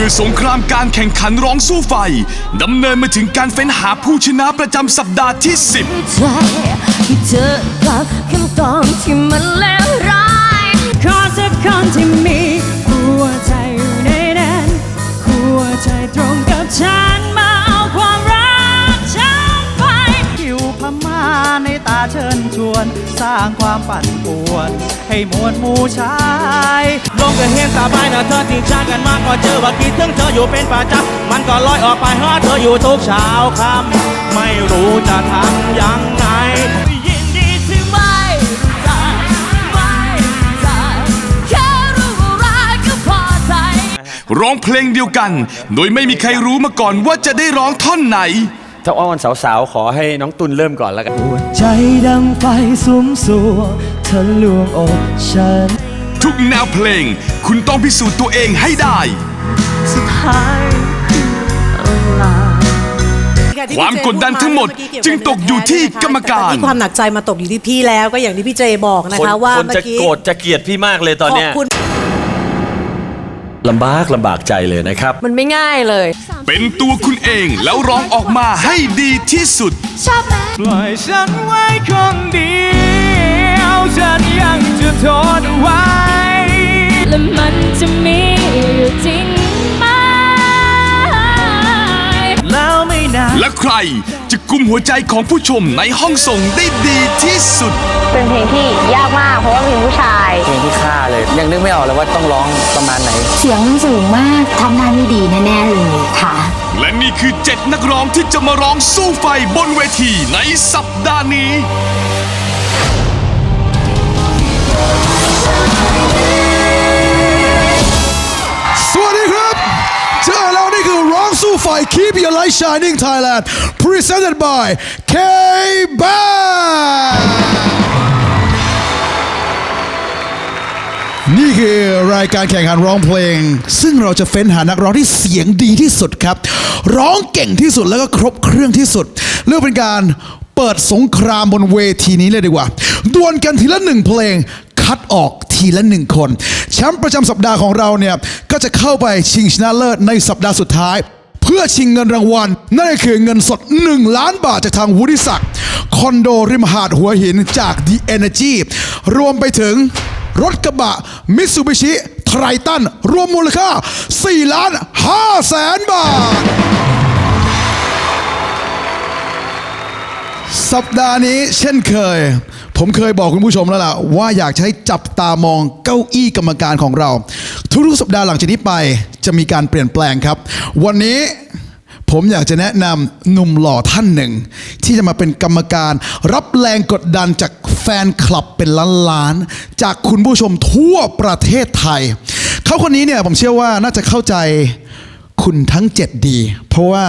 เมื่อสงครามการแข่งขันร้องสู้ไฟดำเนินมาถึงการเฟ้นหาผู้ชนะประจำสัปดาห์ที่ 10 ใจที่เจอกับคำตอบที่มันเลวร้ายขอสักคนที่ ร้างความปั่นป่วน ให้มวลหมู่ชายลงก็เห็นตาบายนะเธอทิ้งชากันมากก็เจอว่าคิดถึงเธออยู่เป็นประจำมันก็ลอยออกไปหาเธออยู่ทุกเช้าค่ำไม่รู้จะทำยังไงร้องเพลงเดียวกัน โดยไม่มีใครรู้มาก่อนว่าจะได้ร้องท่อนไหน ถ้าอ้อนสาวๆ ขอให้น้องตุลเริ่มก่อนแล้วกันใจดังไฟสุมสัวเธอลวงอกฉัน ทุกแนวเพลง คุณต้องพิสูจน์ตัวเองให้ได้ สุดท้ายความกดดันทั้งหมดจึงตกอยู่ที่กรรมการ แต่ตอนนี้ความหนักใจมาตกอยู่ที่พี่แล้วก็อย่างที่พี่เจบอกนะคนคะว่าคนเมื่จะอกี้ โกรธจะเกลียดพี่มากเลยตอนขอเนี้บยคุณ ลำบากลำบากใจเลยนะครับ มันไม่ง่ายเลย เป็นตัวคุณเองแล้วร้องออกมาให้ดีที่สุด ชอบไหมปล่อยฉันไว้คนเดียวฉันยังจะทนไว้ และมันจะมีอยู่จริงไหมแล้วไม่นานและใครจะกุมหัวใจของผู้ชมในห้องส่งได้ดีที่สุด เป็นเพลงที่ยากมากเพราะว่าเป็นผู้ชาย เพลงที่ฆ่าเลย ยังนึกไม่ออกเลยว่าต้องร้องประมาณไหน เสียงสูงมากทำได้ไม่ดีแน่ๆเลยค่ะ และนี่คือ 7 นักร้องที่จะมาร้องสู้ไฟบนเวทีในสัปดาห์นี้สวัสดีครับ เจอแล้วนี่คือร้องสู้ไฟ Keep Your Light Shining Thailand Presented by K นี่คือรายการแข่งขันร้องเพลง ซึ่งเราจะเฟ้นหานักร้องที่เสียงดีที่สุดครับ ร้องเก่งที่สุดแล้วก็ครบเครื่องที่สุดเรื่องเป็นการเปิดสงครามบนเวทีนี้เลยดีกว่า ดวลกันทีละหนึ่งเพลง คัดออกทีละหนึ่งคน แชมป์ประจำสัปดาห์ของเราเนี่ย ก็จะเข้าไปชิงชนะเลิศในสัปดาห์สุดท้าย เพื่อชิงเงินรางวัล นั่นก็คือเงินสด 1 ล้านบาทจากทางวุฒิศักดิ์คอนโดริมหาดหัวหินจาก The Energy รวมไปถึง รถกระบะมิตซูบิชิไทรตันรวมมูลค่า 4 ล้าน5แสนบาท สัปดาห์นี้เช่นเคย ผมเคยบอกคุณผู้ชมแล้วล่ะ ว่าอยากให้จับตามองเก้าอี้กรรมการของเรา ทุกๆสัปดาห์หลังจากนี้ไปจะมีการเปลี่ยนแปลงครับ วันนี้ผมอยากจะแนะนำหนุ่มหล่อท่านหนึ่ง ที่จะมาเป็นกรรมการรับแรงกดดันจาก นคลับเป็นล้านๆ จากคุณผู้ชมทั่วประเทศไทย เขาคนนี้เนี่ยผมเชื่อว่าน่าจะเข้าใจคุณทั้ง 7 ดี เพราะว่า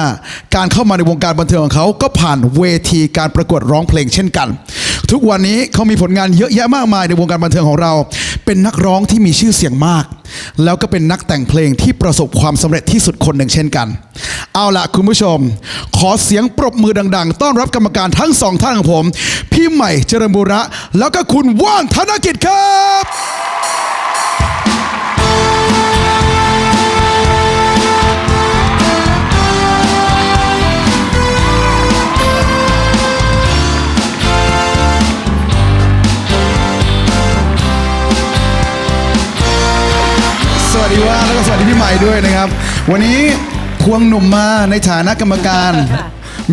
การเข้ามาในวงการบันเทิงของเขาก็ผ่านเวทีการประกวดร้องเพลงเช่นกัน ทุกวันนี้เขามีผลงานเยอะแยะมากมายในวงการบันเทิงของเรา เป็นนักร้องที่มีชื่อเสียงมาก แล้วก็เป็นนักแต่งเพลงที่ประสบความสำเร็จที่สุดคนหนึ่งเช่นกัน เอาละคุณผู้ชม ขอเสียงปรบมือดัง ๆ ต้อนรับกรรมการทั้งสองท่านของผม พี่ใหม่เจริญบุระ แล้วก็คุณว่านธนกิจครับสวัสดีว่าแล้วก็สวัสดีพี่ใหม่ด้วยนะครับ วันนี้ ควงหนุ่มมาในฐานะกรรมการ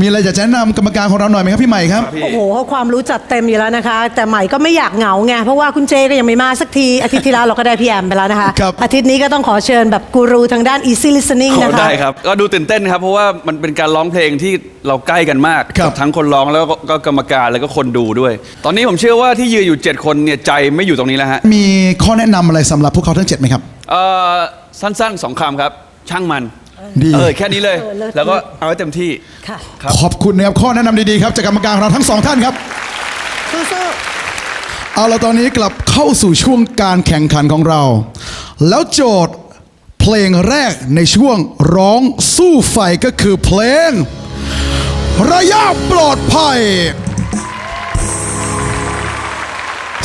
มีอะไรจะแนะนำกรรมการของเราหน่อยไหมครับพี่ใหม่ครับ โอ้โหเขาความรู้จัดเต็มอยู่แล้วนะคะ แต่ใหม่ก็ไม่อยากเหงาไงเพราะว่าคุณเจก็ยังไม่มาสักทีอาทิตย์ที่แล้วเราก็ได้พี่แอมไปแล้วนะคะ ครับ อาทิตย์นี้ก็ต้องขอเชิญแบบกูรูทางด้าน easy listening โอ้นะคะ ได้ครับ ก็ดูตื่นเต้นครับ เพราะว่ามันเป็นการร้องเพลงที่เราใกล้กันมากครับ กัทั้งคนร้องแล้วก็ก็กรรมการแล้วก็คนดูด้วย ตอนนี้ผมเชื่อว่าที่ยืนอยู่ 7 คนเนี่ยใจไม่อยู่ตรงนี้แล้วฮะมีข้อแนะนำอะไรสำหรับพวกเขาทั้ง7ไหมครับ เอ่อสั้นๆสองคำครับ ช่างมัน ดี เออแค่นี้เลย เออเลิศ แล้วก็เอาให้เต็มที่ ค่ะ ครับ ขอบคุณนะครับข้อแนะนำดีๆครับจากกรรมการของเราทั้งสองท่านครับ สู้เอาละตอนนี้กลับเข้าสู่ช่วงการแข่งขันของเรา แล้วโจทย์เพลงแรกในช่วงร้องสู้ไฟก็คือเพลง ระยะปลอดภัย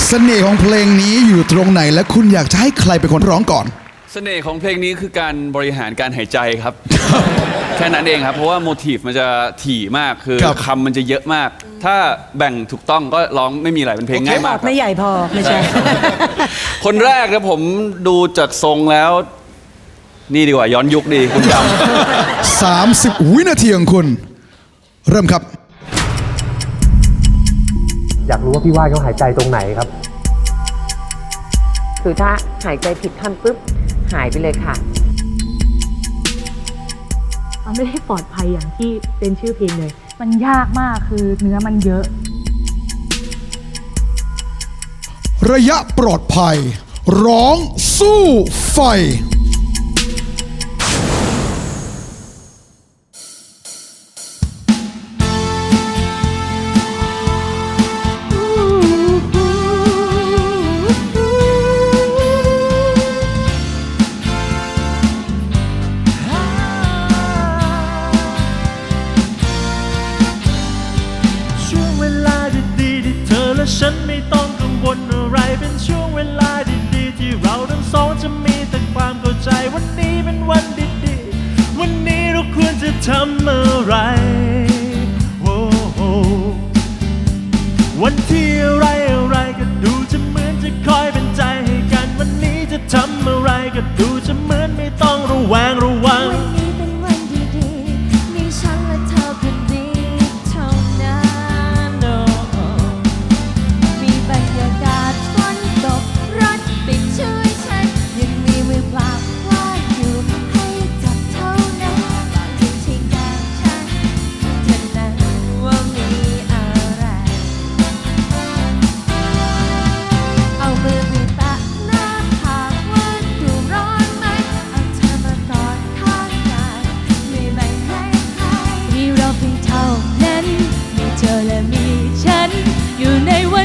เสน่ห์ของเพลงนี้อยู่ตรงไหนและคุณอยากจะให้ใครเป็นคนร้องก่อน เสน่ห์ของเพลงนี้คือการบริหารการหายใจครับ แค่นั้นเองครับ เพราะว่าโมทีฟมันจะถี่มากคือครับ คำมันจะเยอะมาก ถ้าแบ่งถูกต้องก็ร้องไม่มีอะไรเป็นเพลงง่ายบมาอกกครับ ไม่ใหญ่พอไม่ใช่ คนแรกนะผมดูจากทรงแล้ว นี่ดีกว่าย้อนยุคดีคุณดำ30 วินาทีของคุณ เริ่มครับ อยากรู้ว่าพี่ว่านเขาหายใจตรงไหนครับ คือถ้าหายใจผิดท่อนปุ๊บ หายไปเลยค่ะ มันไม่ได้ปลอดภัยอย่างที่เป็นชื่อเพลงเลย มันยากมากคือเนื้อมันเยอะ ระยะปลอดภัย ร้องสู้ไฟ ฉันไม่ต้องกังวลอะไรเป็นช่วงเวลาดีๆ ที่เราทั้งสองจะมีแต่ความเข้าใจวันนี้เป็นวันดีๆ วันนี้เราควรจะทำอะไร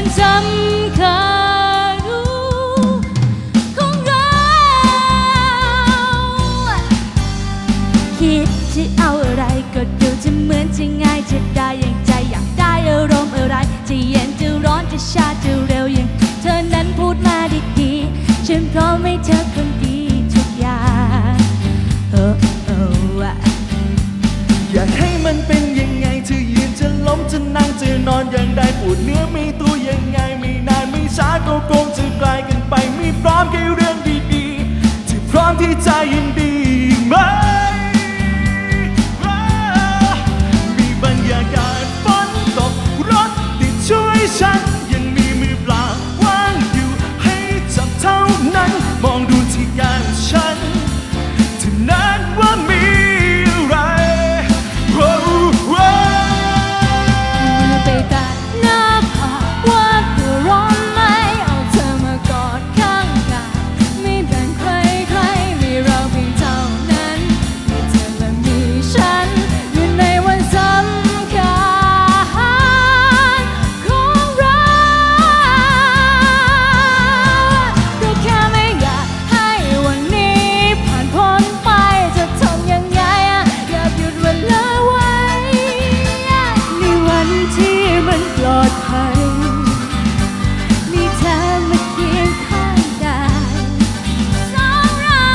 ในวันสำคัญของเราคิดจะเอาอะไรก็ดูจะเหมือนจะง่ายจะได้อย่างใจอยากได้อารมณ์อะไร จะเย็นจะร้อนจะชาจะเร็วอย่างเธอนั้นพูดมาดีๆฉันพร้อมให้เธอคนดีทุกอย่างโอ้โอ้อยากให้มันเป็น ล้มจะนั่งจะนอนอย่างใดปวดเนื้อมีตัวยังไงไม่นานไม่ช้าก็คงจะกลายกันไปมีพร้อมแค่เรื่องดีๆที่พร้อมที่จะยินดีไหมมีบรรยากาศฝนตกรถติดช่วยฉัน ที่มันปลอดภัย มีเธอมาเคียงข้างกายสองเรา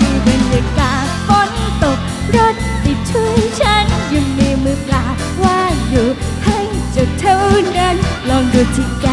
มีบรรยากาศฝนตกรถติดช่วยฉันยังมีมือเปล่าว่างอยู่ให้เจ้าเท่านั้น ลองดูที่ก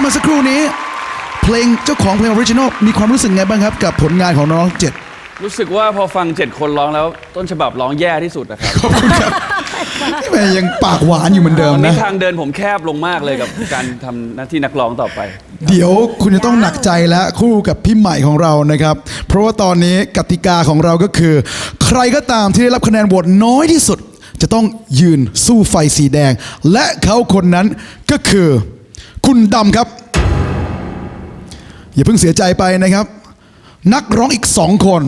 เมาสักครู่นี้ เพลงเจ้าของเพลงออริจินอลมีความรู้สึกไงบ้างครับ กับผลงานของน้องเจ็ดรู้สึกว่าพอฟังเจ็ดคนร้องแล้ว ต้นฉบับร้องแย่ที่สุดนะครับขอบคุณครับแม่ยังปากหวานอยู่เหมือนเดิมวันนี้นะ ทางเดินผมแคบลงมากเลยกับการทำหน้าที่นักร้องต่อไป เดี๋ยวคุณจะต้องหนักใจแล้วคู่กับพี่ใหม่ของเรานะครับ เพราะว่าตอนนี้กติกาของเราก็คือ ใครก็ตามที่ได้รับคะแนนโหวตน้อยที่สุด จะต้องยืนสู้ไฟสีแดง และเขาคนนั้นก็คือ คุณดำครับ อย่าเพิ่งเสียใจไปนะครับ นักร้องอีกสองคน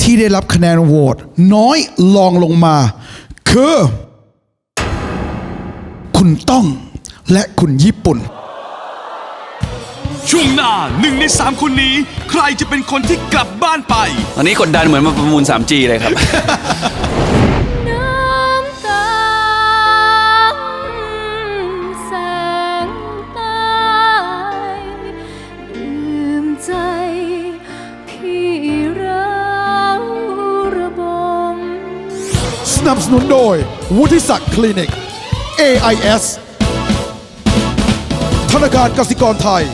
ที่ได้รับคะแนนโหวตน้อยลองลงมา คือ คุณต้องและคุณญี่ปุ่น ช่วงหน้าหนึ่งในสามคนนี้ ใครจะเป็นคนที่กลับบ้านไปตอนนี้กดดันเหมือนมาประมูล 3G เลยครับ นับสนุนโดย วุฒิศักดิ์คลินิก AIS ธนาคารกสิกรไทย